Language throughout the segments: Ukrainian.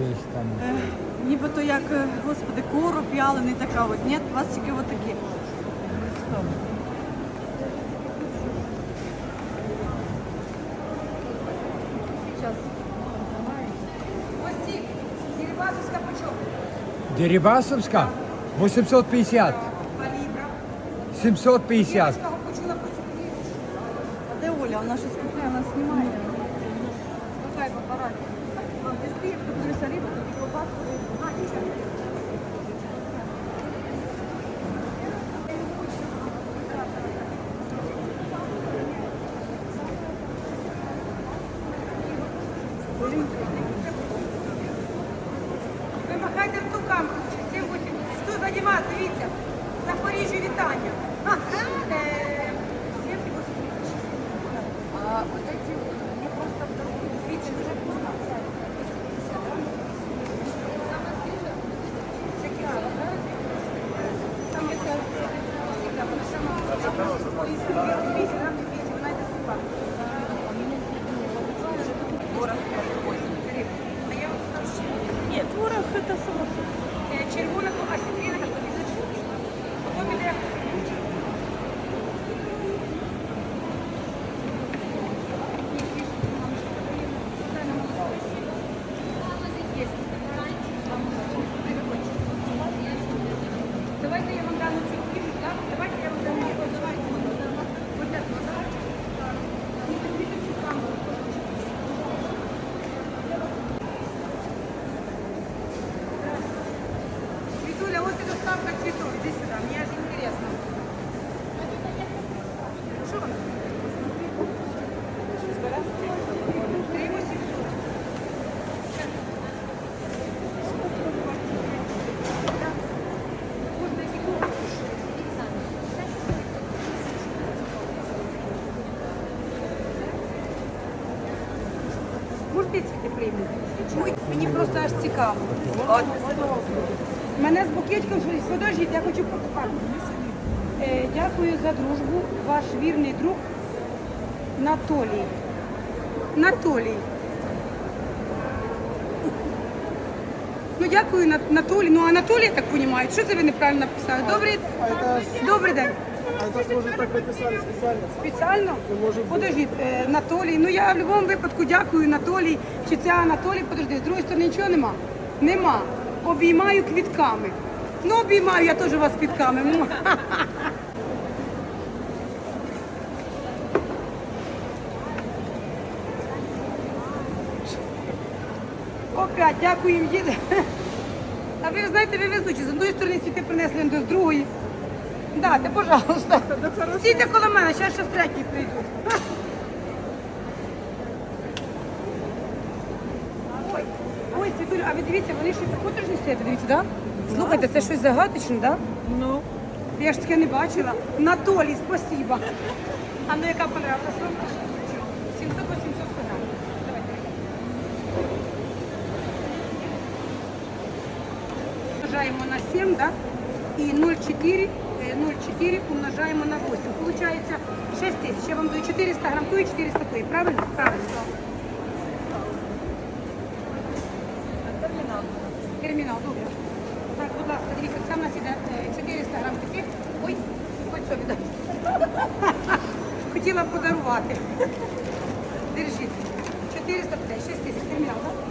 Є там. Е, Нібито як, е, господи, короб вялений така от. Ні, у вас тільки от такі. Костик, Дерибасовська почем? Дерибасовська 850. Калібра. 750. whatever you like. Ой, Мені просто аж цікаво. От. Мене з букетиком подождіть, я хочу покупати. Е, дякую за дружбу, ваш вірний друг Натолій. Натолій. Ну дякую, На- Анатолій. Ну Анатолій, я так розумію. Що це ви неправильно написали? Добрий, Добрий день. А ж так написали специально? Спеціально? може бути. Е, Анатолій. Ну я в будь-якому випадку дякую Анатолій. Чи це Анатолій? Подожди, з другої сторони нічого нема? Нема. Обіймаю квітками. Ну, обіймаю я теж вас квітками. Опять, дякую їм, діти. А ви знаєте, ви везучі. З одної сторони світи принесли з другої. Дайте, пожалуйста. Стійте коло мене, зараз ще з третій прийду. Ой, ой, Світулю, а ви дивіться, вони ще не стоять, дивіться, так? Да? Слухайте, це щось загадочне, так? Да? Ну. Я ж таке не бачила. Натолі, спасибо. А ну яка понравилась вам? 700-800 грам. Давайте. Умножаємо на 7, да? І 0,4, е, 0,4 умножаємо на 8. Получається 6 тисяч. Я вам даю 400 грам тої, 400 тої. Правильно? Правильно. Термінал. Термінал, добре. Так, будь ласка, дивіться, це в нас іде е, 400 грам таких. Ой, хоч що віддати. Хотіла подарувати. Держіть. 400 буде, 6 тисяч термінал, так? Можна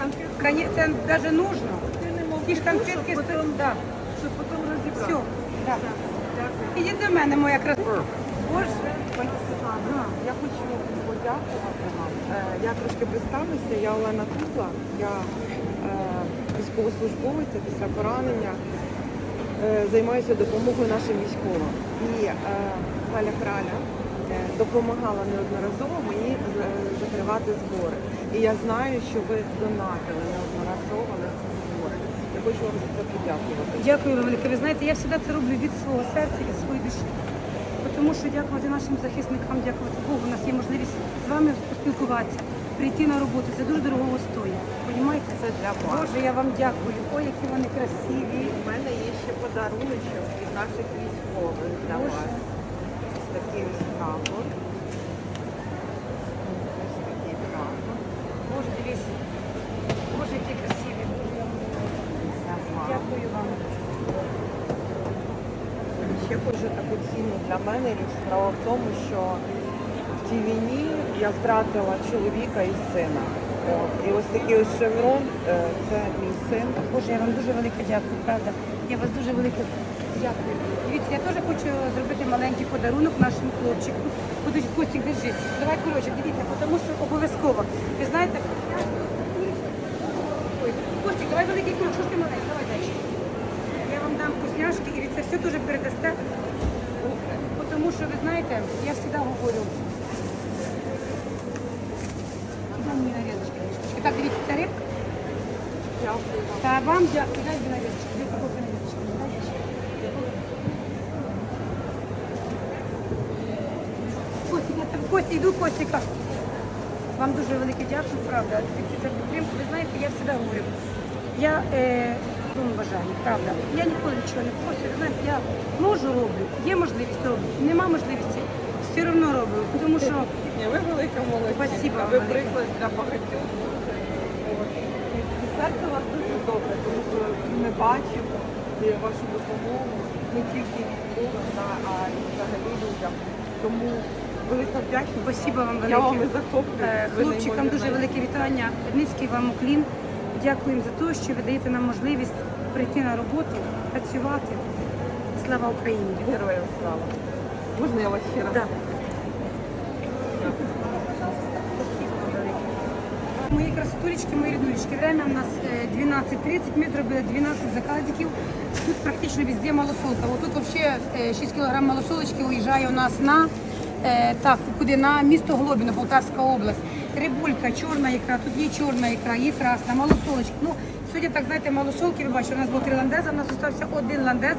конфетку? Коні- Це навіть нужно. Ті ж конфетки стоять. потім, Да. щоб потім розібрати. Все. Да. Дякую. Ідіть до мене, моя красива. Боже. Пані Світлана, я хочу подякувати вам. Е, Я трошки представлюся, я Олена Кукла, я е, військовослужбовиця після поранення. Е, Займаюся допомогою нашим військовим. І е, Валя Краля допомагала неодноразово мені закривати збори. І я знаю, що ви донатили неодноразово на ці збори. Я хочу вам за це подякувати. Дякую вам велике. Ви знаєте, я завжди це роблю від свого серця, від своєї душі. Тому що дякувати нашим захисникам, дякувати Богу, у нас є можливість з вами поспілкуватися. прийти на роботу. Це дуже дорого стоїть. Понімаєте? Це для вас. Боже, я вам дякую. Ой, які вони красиві. У мене є ще подаруночок від наших військових для вас. Ось такий ось прапор. Ось такий прапор. Боже, дивись. Боже, які красиві. Дякую вам. Ще хочу таку ціну для мене річ. Справа в тому, що в цій війні я втратила чоловіка і сина. І ось такий ось шеврон е, це мій син. Боже, я вам дуже велике дякую, правда. Я вас дуже велике дякую. Дивіться, я теж хочу зробити маленький подарунок нашому хлопчику. Подожди, Костік, держи. Давай кульочок, дивіться, тому що обов'язково. Ви знаєте, Ой, Костік, давай великий кульок, що ж ти маленький? Давай дальше. Я вам дам вкусняшки і ви це все теж передасте. Тому що ви знаєте, я завжди говорю. Мені. Так, дивіться, це рибка. Та вам дякую, дай на різочки. Дві упаковки на різочки. Дай ще. Костя, йду, Костіка. Вам дуже велике дякую, правда, за підтримку. Ви знаєте, я завжди говорю. Я е, вам бажаю, правда. Я ніколи нічого не прошу. Ви знаєте, я можу роблю, є можливість роблю, нема можливості, все одно роблю. Тому що Ні, ви велика молодці. Спасибо вам Ви велике. приклад для багатьох. От. І серце у вас дуже добре, тому що ми бачимо е, вашу допомогу не тільки військовим, да, а й взагалі людям. Тому велика вдячність. спасибо вам велике. Е, Хлопчикам дуже велике вітання. Низький вам уклін. Дякуємо за те, що ви даєте нам можливість прийти на роботу, працювати. Слава Україні! Героям слава. Можна я вас ще раз? Да. Мої красотулечки, мої рідулечки. Время у нас е, 12.30, ми зробили 12 заказиків. Тут практично везде малосолка. От тут взагалі 6 кг малосолочки уїжджає у нас на, е, так, куди? на місто Глобіно, Полтавська область. Рибулька, чорна ікра, тут є чорна ікра, є красна, малосолочки. Ну, сьогодні, так знаєте, малосолки, ви бачите, у нас було три ландеза, у нас залишився один ландез.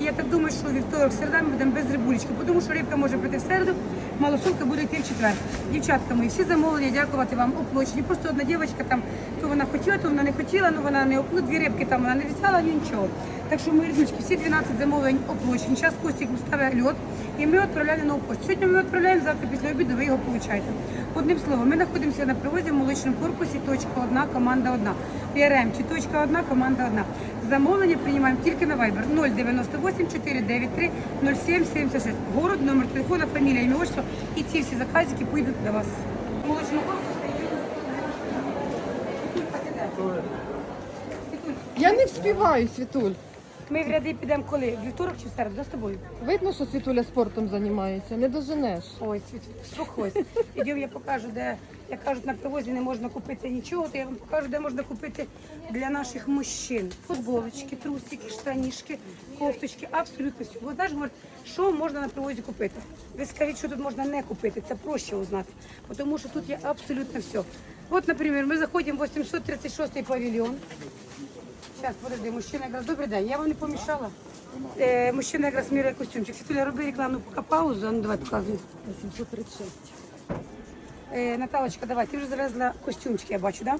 І я так думаю, що вівторок, середа ми будемо без рибулечки, тому що рибка може прийти в середу, малосолка буде йти в четвер. Дівчатка мої, всі замовлення, дякувати вам оплачені. Просто одна дівчинка там, то вона хотіла, то вона не хотіла, ну вона не ну, дві рибки там вона не взяла, нічого. Так що мої ріднички, всі 12 замовлень оплачені. Зараз Костік ставить льот, і ми відправляємо на пошту. Сьогодні ми відправляємо, завтра після обіду ви його получаєте. Одним словом, ми знаходимося на привозі в молочному корпусі, точка одна, команда одна. ПРМ чи точка одна, команда одна. Замовлення приймаємо тільки на Viber 098 493 0776. Город, номер телефона, фамілія, ім'я, отчество. І ці всі заказики поїдуть до вас. Молочного корпусу. Я не вспіваю, Світуль. Ми в ряди підемо коли? Вівторок чи в середу? Да, з тобою? Видно, що Світуля спортом займається, не доженеш. Ой, світ, спокойся. Ідемо, я покажу, де, як кажуть, на привозі не можна купити нічого, то я вам покажу, де можна купити для наших мужчин. Футболочки, трусики, штанішки, кофточки, абсолютно все. Ви знаєш, говорять, що можна на привозі купити? Ви скажіть, що тут можна не купити, це проще узнати, тому що тут є абсолютно все. От, наприклад, ми заходимо в 836 павільйон. Зараз, подожди, мужчина якраз, добрий день, я вам не помішала. Е, мужчина якраз міряє костюмчик. Світуля, роби рекламну поки паузу, а ну давай показуй. 836. Е, Наталочка, давай, ти вже завезла костюмчики, я бачу, да?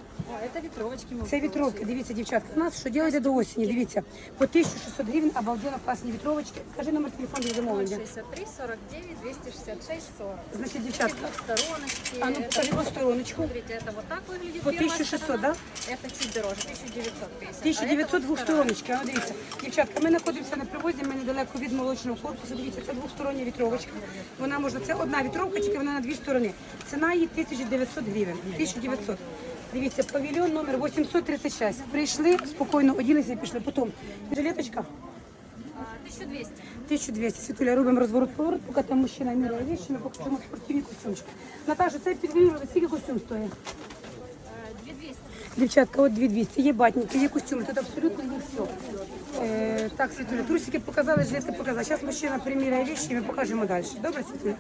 Это ветровочки мы Це вітровки, дивіться, дівчатка. У нас що ділиться до осені, дивіться. По 1600 гривень обалденно класні вітровочки. Скажи номер телефону для замовлення. 63, 49, 266, 40. Значить, дівчатка, Двухстороночки. а ну Это покажи по стороночку. Смотрите, это вот так выглядит По первая 1600, сторона. да? Это чуть дороже, 1950. 1900 а это вот вторая. двохстороночки. А ну, дивіться, дівчатка, ми знаходимося на привозі, ми недалеко від молочного корпусу. Дивіться, це двохстороння вітровочка. Вона можна, це одна вітровка, тільки вона на дві сторони. Ціна її 1900 гривень. 1900. Дивіться, павільйон номер 836. Прийшли, спокійно оділися і пішли. Потім жилеточка. 1200. 1200. Світуля, робимо розворот поворот, поки там мужчина міряє вещи, ми покажемо спортивні костюмчики. Наташа, цей підвірювали, скільки костюм стоїть? 2200. Дівчатка, от 2200, є батники, є костюми, тут абсолютно є все. Е, так, Світуля, трусики показали, жилети показали. Зараз мужчина приміряє вещи, і ми покажемо далі. Добре, Світуля?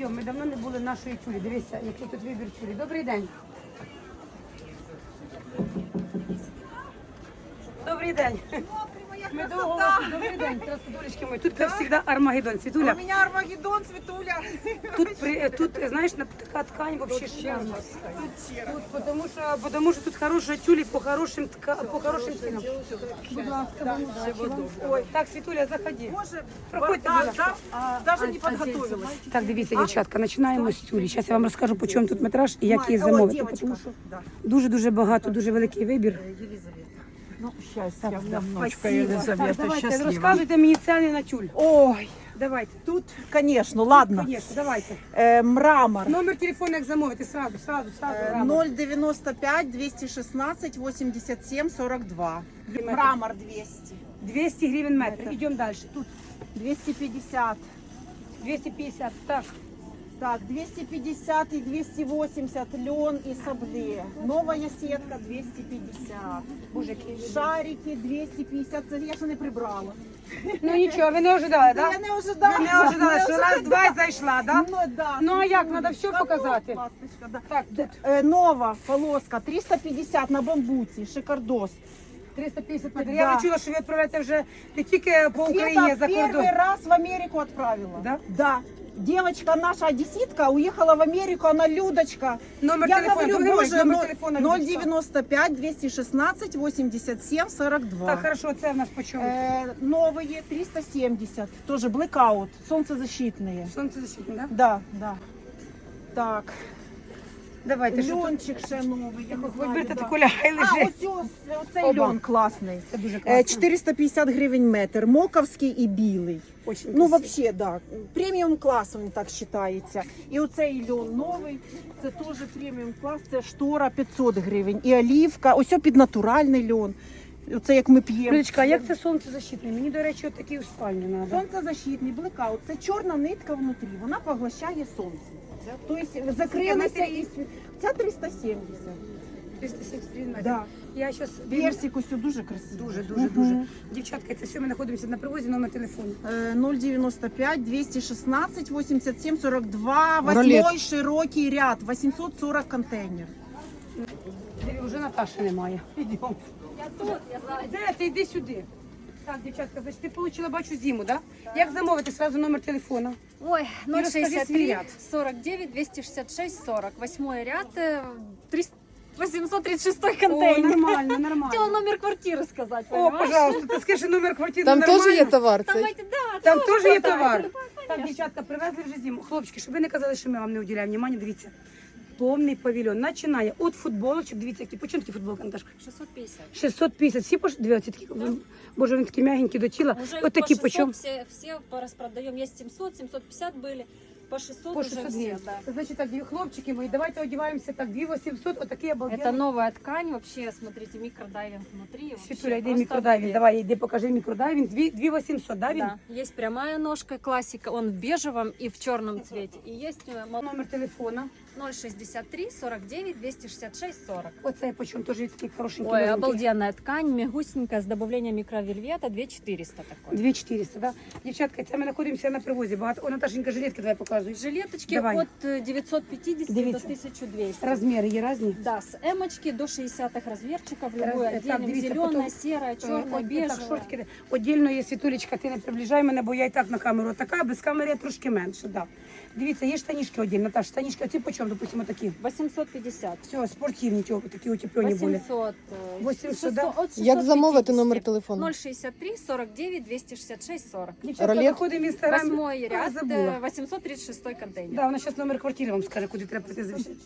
Йдемо, ми давно не були нашої тюлі. Дивися, який тут вибір тюлі. Добрий день. Добрий день. Ми Ми довго вас- Добрий день, красотулечки мої. Тут, як завжди, Армагеддон. Світуля, У меня Армагеддон, Светуля. тут, при, тут, знаєш, на- така ткань вообще шикарна. Тут, потому що, потому що тут хороша тюлі по хорошим, тка, по хорошим цінам. Будь ласка. Ой, так, Світуля, заходи. Боже, Проходьте, да, будь ласка. да, даже не подготовилась. Так, дивіться, дівчатка, починаємо з тюлі. Зараз я вам розкажу, по чому тут метраж і як її замовити. Тому що дуже-дуже багато, дуже великий вибір. Ну, счастья. Спасибо. Так, давайте, розказуйте мені ціни на тюль. Ой, Давайте. тут, конечно, ладно. Конечно, давайте. Э, мрамор. Номер телефону, як замовити, сразу, сразу, сразу. Рамор. 095 216 87 42. Мрамор 200. 200 гривень метр. Йдемо далі. Тут 250. 250. Так. Так, 250 и 280 лен и сабле. Новая сетка 250. Боже, який вибір. Шарики 250. Це я ще не прибрала. Ну нічого, ви не ожидали, Да? так? Я не ожидала. Ви не ожидали, що раз, два і зайшла, так? Ну, да. Ну, а як? Надо все показати. Ласточка, да. Так, тут Е, нова полоска 350 на бамбуці, шикардос. 350 метрів. Да. Я почула, що ви відправляєте вже не тільки по Україні, Света за кордон. первый раз в Америку отправила. Да? Да. Девочка наша одесситка уехала в Америку, она Людочка. Номер Я телефону, говорю, другой боже, номер но- телефона. Людочка. 095 216 87 42. Так, хорошо, це в нас по чому? Э, новые 370, тоже blackout, солнцезащитные. Сонцезащитні, так? Да, да. Так, Давайте, що тут? льончик ще новий. я не знаю, да. таку лягай А, лежить. ось ось, оцей Оба. льон класний. Це дуже Е, класно. 450 гривень метр, моковський і білий. Очень Ну, красиво. вообще, да. Преміум клас він так вважається. І оцей льон новий, це теж преміум клас, це штора 500 гривень. І олівка, ось під натуральний льон. Оце як ми п'ємо. Людочка, а як це сонцезащитний? Мені, до речі, от такі у спальні треба. Сонцезащитний блекаут. Це чорна нитка внутрі, вона поглощає сонце. Тобто закрилися метрів? і це 370. 370 гривень. Да. Я зараз Персик ось дуже красивий. Дуже, дуже, Мгм. дуже. Дівчатка, це все ми знаходимося на привозі, номер телефону. Е, 095 216 87 42 Ролет. восьмой широкий ряд 840 контейнер. Диви, Вже Наташі немає. Ідемо. Я тут, я сзади. Де ти? Йди сюди. Так, дівчатка, значить, ти отримала, бачу, зиму, так? Да? Як замовити? Сразу номер телефону. Ой, расскажи свой 063 ряд. 49 266 40. Восьмой ряд, э, 300 836 О, контейнер. нормально, Хотела нормально. номер квартиры сказать, О, понимаешь? пожалуйста, ти скажи номер квартири. Там нормально? теж є товар Там цей? эти, да, Там тоже теж є хватает. товар. Так, дівчатка, привезли вже зиму. Хлопчики, щоб ви не казали, що ми вам не уділяємо внимання, дивіться. Повний павільйон. Починає від футболочок. Дивіться, які почем такі футболки, Наташка? 650. 650. Всі пош... Дивіться, такі, боже, вони такі м'ягенькі до тіла. Уже От такі по 600 почем? все, все пораспродаем. Есть 700, 750 были. По 600 По уже 600 все, гривень. да. Значить так, дів- хлопчики мої, давайте одіваємося так, 2800, отакий обалденний. Это новая ткань, вообще, смотрите, микродайвинг внутри. вообще Світуля, йди просто мікродайвінг, обалдеть. давай, йди покажи мікродайвінг, 2800, да, він? Да, есть прямая ножка, классика, он в бежевом и в черном цвете. И есть э, мол- Номер телефона. 063 49 266 40. Оцей почем теж такий хорошенький. Ой, новенький. обалденная ткань, мягусенькая, с добавлением микровельвета, 2400 такой. 2400, да? Дівчатка, це ми знаходимося на привозі. Багато. О, Наташенька, жилетки давай показуй. Жилеточки Давай. от э, 950 Дивіться. до 1200. Розміри є різні? Да, с эмочки до 60-х размерчиков, Раз- любой э, так, отдельным, дивіться, зеленая, потом, серая, Е, черная, от, бежевая. Так, шортики. Отдільно є світулечка, ти не приближай мене, бо я і так на камеру така, без камери я трошки менше, да. Дивіться, є штанішки одільно. Наташ, штанішки, оці по чому, допустимо, такі? 850. Все, спортивні, ті, такі утеплені були. 800. э, 800, да? от Як замовити номер телефону? 063 49 266 40. Дівчатка, Ролет? заходимо в інстаграм. Восьмой ряд, забула. э, 836 контейнер. Да, вона зараз номер квартири вам скаже, куди треба прийти завішати.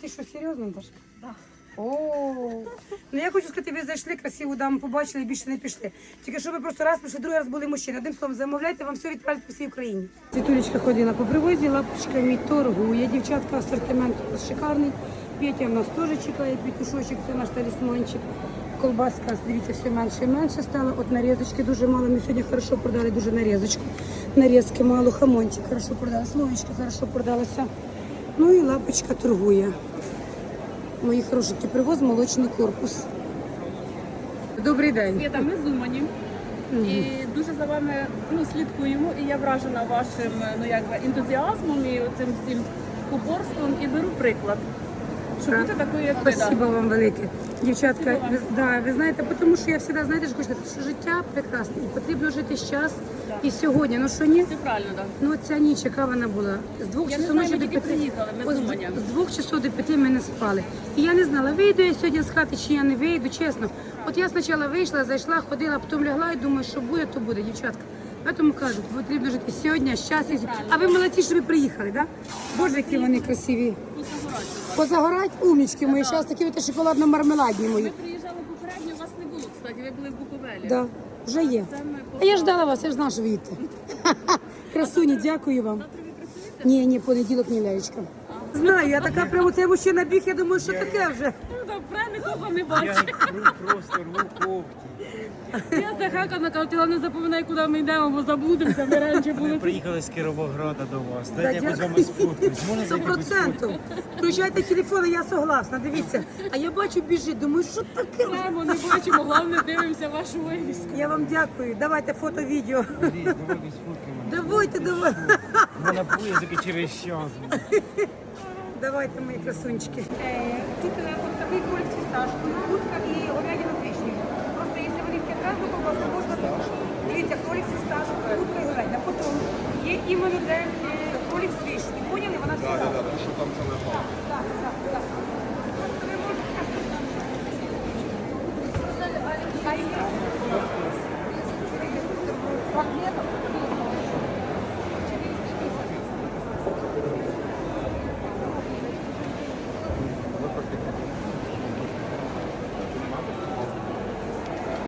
Ти що, серйозно, Наташка? Да. О, ну я хочу сказати, ви зайшли, красиву даму побачили і більше не пішли. Тільки що ви просто раз прийшли, другий раз були мужчини. Одним словом, замовляйте, вам все відправлять по всій Україні. Світулечка ходила по привозі, лапочка мій торгує. Дівчатка, асортимент шикарний. Петя в нас теж чекає, петушочок, це наш талісманчик. Колбаска, дивіться, все менше і менше стало. От нарізочки дуже мало. Ми сьогодні хорошо продали дуже нарізочку. Нарізки мало, хамончик хорошо продали, словечко хорошо продалося. Ну і лапочка торгує. Мої хорошенькі, привоз молочний корпус. Добрий день. Світа, ми з Умані. І дуже за вами ну, слідкуємо. І я вражена вашим ну, якби, ентузіазмом і цим всім упорством. І беру приклад, Щоб бути такою, як ви. да. Спасибо вам велике. Дівчатка, ви, да, ви знаєте, тому що я завжди, знаєте, що що життя прекрасне і потрібно жити щас і сьогодні. Ну що ні? Це правильно, так. Ну ця ніч, яка вона була? З двох Я не часов знаю, ночі ми до тільки п'яти. приїхали, ми Ось з з двох часов до п'яти ми не спали. І я не знала, вийду я сьогодні з хати чи я не вийду, чесно. От я спочатку вийшла, зайшла, ходила, потім лягла і думаю, що буде, то буде, дівчатка. Тому кажуть, потрібно жити сьогодні, щас. і- А ви молодці, що ви приїхали, так? Да? Боже, які вони красиві. Позагорать, умнічки мої, зараз такі шоколадно-мармеладні мої. Ми приїжджали попередньо, вас не було, кстати, ви були в Буковелі. Да, вже є. А я ждала вас, я ж знала, що ви. Красуні, дякую вам. Ні, ні, понеділок не лялечка. Знаю, я така прямо цей мужчина біг, я думаю, що таке вже. Добре, нікого не бачу. Просто рву. Я захекана, кажу, ти головне запам'ятай, куди ми йдемо, бо заблудимося, ми раніше були. Ми приїхали з Кіровограда до вас. Дайте я з вами сфоткаюсь. Можна Сто зайти. Включайте телефон, я согласна. Дивіться. А я бачу біжить, думаю, що таке? Прямо не бачимо, головне дивимося вашу вивіску. Я вам дякую. Давайте фото, відео. Давайте. Давайте, мене поїздки через час. Давайте, мої красунчики. Тут е, такий колік фісташку, утка і говядина з вишнею. Просто якщо вони в разу, то просто можна. Дивіться, колік фісташку, утка і говядина. Потім є іменно де е, кролик з вишні. Поняли? Вона всі. Так, так, так, що там це не Так, так.